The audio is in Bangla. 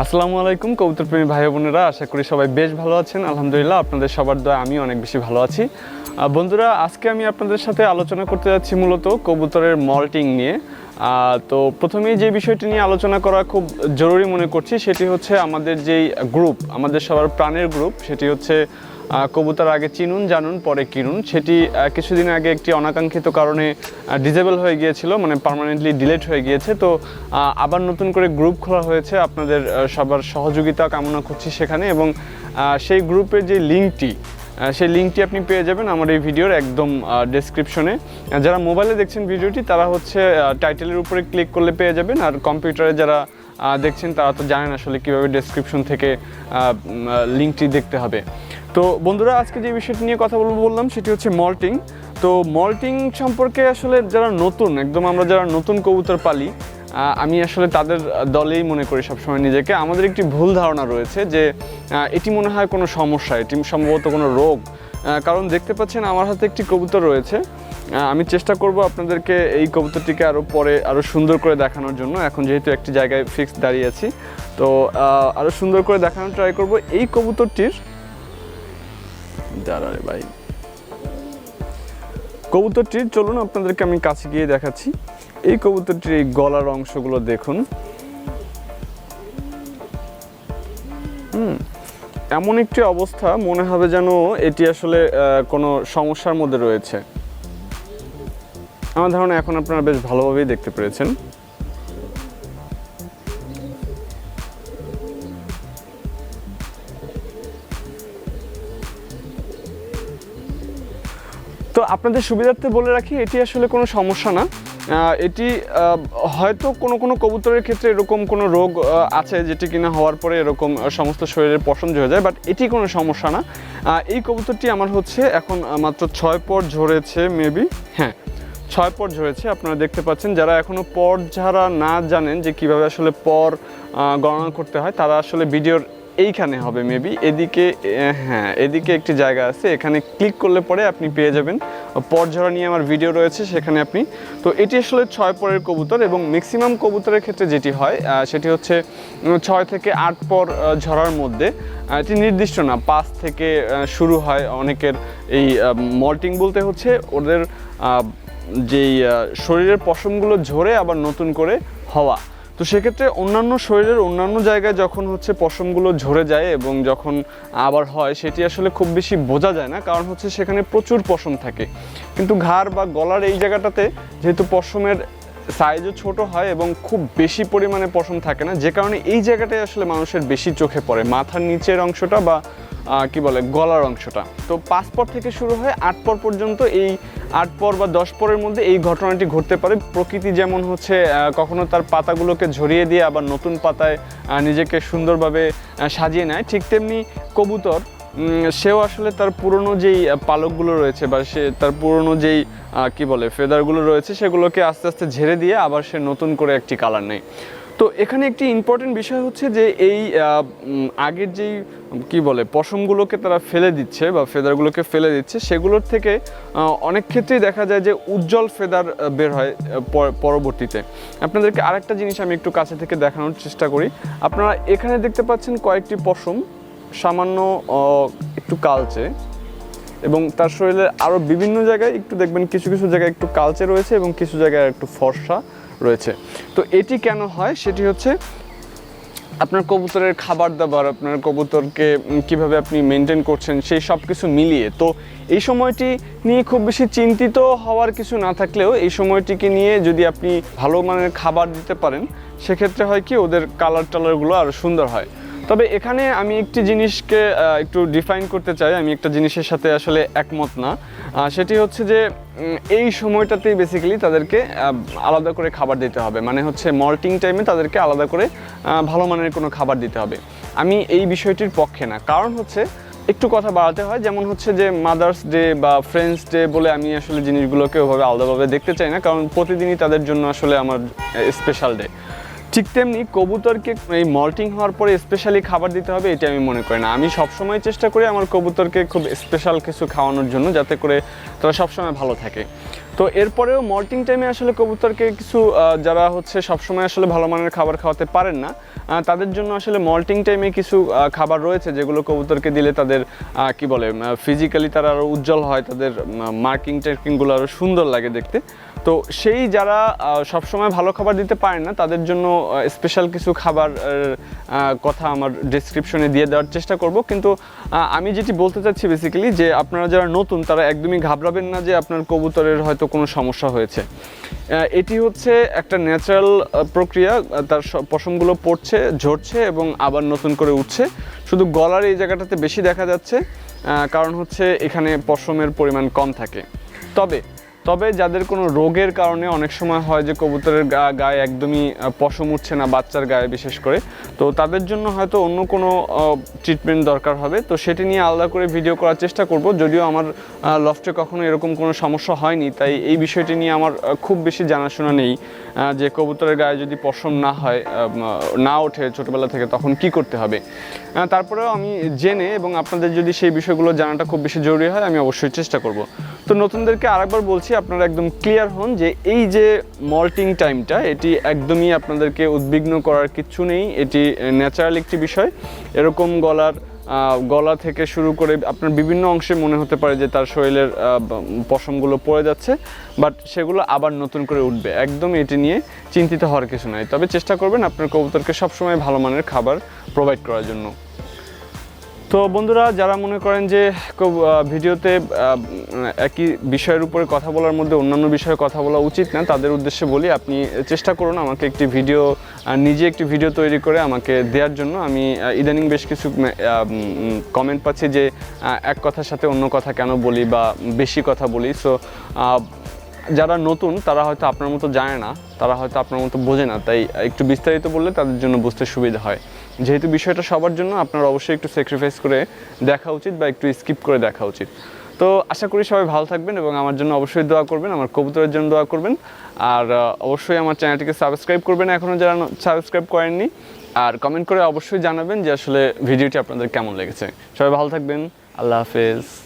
আসসালামু আলাইকুম, কবুতরপ্রেমী ভাই বোনেরা, আশা করি সবাই বেশ ভালো আছেন। আলহামদুলিল্লাহ, আপনাদের সবার দয়া আমি অনেক বেশি ভালো আছি। বন্ধুরা, আজকে আমি আপনাদের সাথে আলোচনা করতে যাচ্ছি মূলত কবুতরের মল্টিং নিয়ে। তো প্রথমেই যে বিষয়টি নিয়ে আলোচনা করা খুব জরুরি মনে করছি, সেটি হচ্ছে আমাদের যেই গ্রুপ আমাদের সবার প্রাণের গ্রুপ সেটি হচ্ছে কবুতর আগে চিনুন, জানুন, পরে কিনুন। সেটি কিছুদিন আগে একটি অনাকাঙ্ক্ষিত কারণে ডিজেবল হয়ে গিয়েছিল মানে পার্মানেন্টলি ডিলেট হয়ে গিয়েছে। তো আবার নতুন করে গ্রুপ খোলা হয়েছে। আপনাদের সবার সহযোগিতা কামনা করছি সেখানে এবং সেই গ্রুপের যে লিঙ্কটি সেই লিঙ্কটি আপনি পেয়ে যাবেন আমার এই ভিডিওর একদম ডেসক্রিপশনে যারা মোবাইলে দেখছেন ভিডিওটি, তারা হচ্ছে টাইটেলের উপরে ক্লিক করলে পেয়ে যাবেন। আর কম্পিউটারে যারা দেখছেন, তারা তো জানেন আসলে কীভাবে ডেসক্রিপশন থেকে লিঙ্কটি দেখতে হবে। তো বন্ধুরা, আজকে যে বিষয়টি নিয়ে কথা বলব বললাম, সেটি হচ্ছে মল্টিং। তো মল্টিং সম্পর্কে আসলে যারা নতুন, একদম আমরা যারা নতুন কবুতর পালি আমি আসলে তাদের দলেই মনে করি সবসময় নিজেকে। আমাদের একটি ভুল ধারণা রয়েছে যে এটি মনে হয় কোনো সমস্যা, এটি সম্ভবত কোনো রোগ। কারণ দেখতে পাচ্ছেন, আমার হাতে একটি কবুতর রয়েছে। আমি চেষ্টা করব আপনাদেরকে এই কবুতরটিকে আরও পরে আরও সুন্দর করে দেখানোর জন্য। এখন যেহেতু একটি জায়গায় ফিক্স দাঁড়িয়ে আছি, তো আরও সুন্দর করে দেখানোর ট্রাই করব। এই কবুতরটির দাঁড়ারে ভাই। কবুতরটির চলুন আপনাদেরকে আমি কাছে গিয়ে দেখাচ্ছি। এই কবুতরটির এই গলার অংশগুলো দেখুন। হুম, এমন একটি অবস্থা, মনে হবে যেন এটি আসলে কোনো সমস্যার মধ্যে রয়েছে। আমার ধারণা এখন আপনারা বেশ ভালোভাবেই দেখতে পেরেছেন। তো আপনাদের সুবিধার্থে বলে রাখি, এটি আসলে কোনো সমস্যা না। এটি হয়তো কোনো কোনো কবুতরের ক্ষেত্রে এরকম কোনো রোগ আছে যেটি কিনা হওয়ার পরে এরকম সমস্ত শরীরের পছন্দ হয়ে যায়, বাট এটি কোনো সমস্যা না। এই কবুতরটি আমার হচ্ছে এখন মাত্র ছয় পর ঝরেছে, মেবি। হ্যাঁ ছয় পর ঝরেছে, আপনারা দেখতে পাচ্ছেন। যারা এখনও পর যারা না জানেন যে কীভাবে আসলে পর গণনা করতে হয়, তারা আসলে ভিডিওর এইখানে হবে মেবি এদিকে হ্যাঁ এদিকে একটি জায়গা আছে, এখানে ক্লিক করলে পরে আপনি পেয়ে যাবেন। পর ঝরা নিয়ে আমার ভিডিও রয়েছে, সেখানে আপনি, তো এটি আসলে ছয় পরের কবুতর এবং ম্যাক্সিমাম কবুতরের ক্ষেত্রে যেটি হয় সেটি হচ্ছে ছয় থেকে আট পর ঝরার মধ্যে এটি নির্দিষ্ট না, পাঁচ থেকে শুরু হয় অনেকের এই মল্টিং বলতে হচ্ছে, ওদের যেই শরীরের পশমগুলো ঝরে আবার নতুন করে হওয়া। তো সেক্ষেত্রে অন্যান্য শরীরের অন্যান্য জায়গায় যখন হচ্ছে পশমগুলো ঝরে যায় এবং যখন আবার হয়, সেটি আসলে খুব বেশি বোঝা যায় না। কারণ হচ্ছে সেখানে প্রচুর পশম থাকে। কিন্তু ঘাড় বা গলার এই জায়গাটাতে যেহেতু পশমের সাইজও ছোট হয় এবং খুব বেশি পরিমাণে পশম থাকে না। যে কারণে এই জায়গাটায় আসলে মানুষের বেশি চোখে পড়ে। মাথার নিচের অংশটা বা কি বলে, গলার অংশটা। তো পাঁচ পর থেকে শুরু হয়, আট পর পর্যন্ত এই আট পর বা দশ পরের মধ্যে এই ঘটনাটি ঘটতে পারে। প্রকৃতি যেমন হচ্ছে কখনো তার পাতাগুলোকে ঝরিয়ে দিয়ে আবার নতুন পাতায় নিজেকে সুন্দরভাবে সাজিয়ে নেয়। ঠিক তেমনি কবুতর সেও আসলে তার পুরনো যেই পালকগুলো রয়েছে বা সে তার পুরনো যেই কি বলে, ফেদারগুলো রয়েছে, সেগুলোকে আস্তে আস্তে ঝেড়ে দিয়ে আবার সে নতুন করে একটি কালার নেয়। তো এখানে একটি ইম্পর্টেন্ট বিষয় হচ্ছে যে এই আগের যেই, কি বলে, পশমগুলোকে তারা ফেলে দিচ্ছে বা ফেদারগুলোকে ফেলে দিচ্ছে, সেগুলোর থেকে অনেক ক্ষেত্রেই দেখা যায় যে উজ্জ্বল ফেদার বের হয় পরবর্তীতে। আপনাদেরকে আরেকটা জিনিস আমি একটু কাছে থেকে দেখানোর চেষ্টা করি। আপনারা এখানে দেখতে পাচ্ছেন কয়েকটি পশম। সামান্য একটু কালচে এবং তার শরীরের আরও বিভিন্ন জায়গায় একটু দেখবেন কিছু কিছু জায়গায় একটু কালচে রয়েছে এবং কিছু জায়গায় একটু ফর্সা রয়েছে। তো এটি কেন হয়? সেটি হচ্ছে আপনার কবুতরের খাবার দাবার আপনার কবুতরকে কীভাবে আপনি মেনটেন করছেন, সেই সব কিছু মিলিয়ে। তো এই সময়টি নিয়ে খুব বেশি চিন্তিত হওয়ার কিছু না থাকলেও এই সময়টিকে নিয়ে যদি আপনি ভালো মানের খাবার দিতে পারেন, সেক্ষেত্রে হয় কি ওদের কালার টালারগুলো আরও সুন্দর হয়। তবে এখানে আমি একটি জিনিসকে একটু ডিফাইন করতে চাই। আমি একটা জিনিসের সাথে আসলে একমত না। সেটি হচ্ছে যে এই সময়টাতেই বেসিক্যালি তাদেরকে আলাদা করে খাবার দিতে হবে। মানে হচ্ছে মল্টিং টাইমে তাদেরকে আলাদা করে ভালো মানের কোনো খাবার দিতে হবে। আমি এই বিষয়টির পক্ষে না। কারণ হচ্ছে, একটু কথা বাড়াতে হয়। যেমন হচ্ছে যে মাদার্স ডে বা ফ্রেন্ডস ডে বলে আমি আসলে জিনিসগুলোকে ওভাবে আলাদাভাবে দেখতে চাই না। কারণ প্রতিদিনই তাদের জন্য আসলে আমার স্পেশাল ডে ঠিক তেমনি কবুতরকে এই মল্টিং হওয়ার পরে স্পেশালি খাবার দিতে হবে, এটা আমি মনে করি না। আমি সবসময় চেষ্টা করি আমার কবুতরকে খুব স্পেশাল কিছু খাওয়ানোর জন্য, যাতে করে তারা সবসময় ভালো থাকে। তো এরপরেও মল্টিং টাইমে আসলে কবুতরকে কিছু যারা হচ্ছে সবসময় আসলে ভালো মানের খাবার খাওয়াতে পারেন না তাদের জন্য আসলে মল্টিং টাইমে কিছু খাবার রয়েছে যেগুলো কবুতরকে দিলে তাদের কি বলে ফিজিক্যালি তারা আরও উজ্জ্বল হয়, তাদের মার্কিং টার্কিংগুলো আরও সুন্দর লাগে দেখতে। তো সেই যারা সবসময় ভালো খাবার দিতে পারেন না, তাদের জন্য স্পেশাল কিছু খাবার কথা আমার ডিসক্রিপশনে দিয়ে দেওয়ার চেষ্টা করব। কিন্তু আমি যেটি বলতে চাচ্ছি বেসিক্যালি যে আপনারা যারা নতুন, তারা একদমই ঘাবড়াবেন না যে আপনার কবুতরের হয়তো কোনো সমস্যা হয়েছে। এটি হচ্ছে একটা ন্যাচারাল প্রক্রিয়া তার পশমগুলো পড়ছে, ঝরছে এবং আবার নতুন করে উঠছে। শুধু গলার এই জায়গাটাতে বেশি দেখা যাচ্ছে কারণ হচ্ছে এখানে পশমের পরিমাণ কম থাকে। তবে তবে যাদের কোনো রোগের কারণে অনেক সময় হয় যে কবুতরের গায়ে একদমই পশম উঠছে না বাচ্চার গায়ে বিশেষ করে, তো তাদের জন্য হয়তো অন্য কোনো ট্রিটমেন্ট দরকার হবে। তো সেটি নিয়ে আলাদা করে ভিডিও করার চেষ্টা করব। যদিও আমার লফটে কখনো এরকম কোনো সমস্যা হয়নি, তাই এই বিষয়টি নিয়ে আমার খুব বেশি জানাশোনা নেই। যে কবুতরের গায়ে যদি পশম না হয় না ওঠে ছোটবেলা থেকে, তখন কি করতে হবে? তারপরেও আমি জেনে এবং আপনাদের যদি সেই বিষয়গুলো জানাটা খুব বেশি জরুরি হয়, আমি অবশ্যই চেষ্টা করব। তো নতুনদেরকে আরেকবার বলছি, আপনারা একদম ক্লিয়ার হন যে এই যে মল্টিং টাইমটা এটি একদমই আপনাদেরকে উদ্বিগ্ন করার কিচ্ছু নেই। এটি ন্যাচারাল একটি বিষয়। এরকম গলার গলা থেকে শুরু করে আপনার বিভিন্ন অংশে মনে হতে পারে যে তার শরীরের পশমগুলো পড়ে যাচ্ছে বাট সেগুলো আবার নতুন করে উঠবে। একদম এটি নিয়ে চিন্তিত হওয়ার কিছু নাই। তবে চেষ্টা করবেন আপনার কবুতরকে সবসময় ভালো মানের খাবার প্রোভাইড করার জন্য। তো বন্ধুরা, যারা মনে করেন যে ভিডিওতে একই বিষয়ের উপরে কথা বলার মধ্যে অন্যান্য বিষয়ে কথা বলা উচিত না, তাদের উদ্দেশ্যে বলি, আপনি চেষ্টা করুন আমাকে একটি ভিডিও নিজে একটি ভিডিও তৈরি করে আমাকে দেওয়ার জন্য। আমি ইদানিং বেশ কিছু কমেন্ট পাচ্ছি যে এক কথার সাথে অন্য কথা কেন বলি বা বেশি কথা বলি। সো যারা নতুন, তারা হয়তো আপনার মতো জানে না, তারা হয়তো আপনার মতো বোঝে না, তাই একটু বিস্তারিত বললে তাদের জন্য বুঝতে সুবিধা হয়। যেহেতু বিষয়টা সবার জন্য, আপনার অবশ্যই একটু স্যাক্রিফাইস করে দেখা উচিত বা একটু স্কিপ করে দেখা উচিত। তো আশা করি সবাই ভালো থাকবেন এবং আমার জন্য অবশ্যই দোয়া করবেন, আমার কবুতরের জন্য দোয়া করবেন। আর অবশ্যই আমার চ্যানেলটিকে সাবস্ক্রাইব করবেন এখনও যারা সাবস্ক্রাইব করেননি। আর কমেন্ট করে অবশ্যই জানাবেন যে আসলে ভিডিওটি আপনাদের কেমন লেগেছে। সবাই ভালো থাকবেন, আল্লাহ হাফেজ।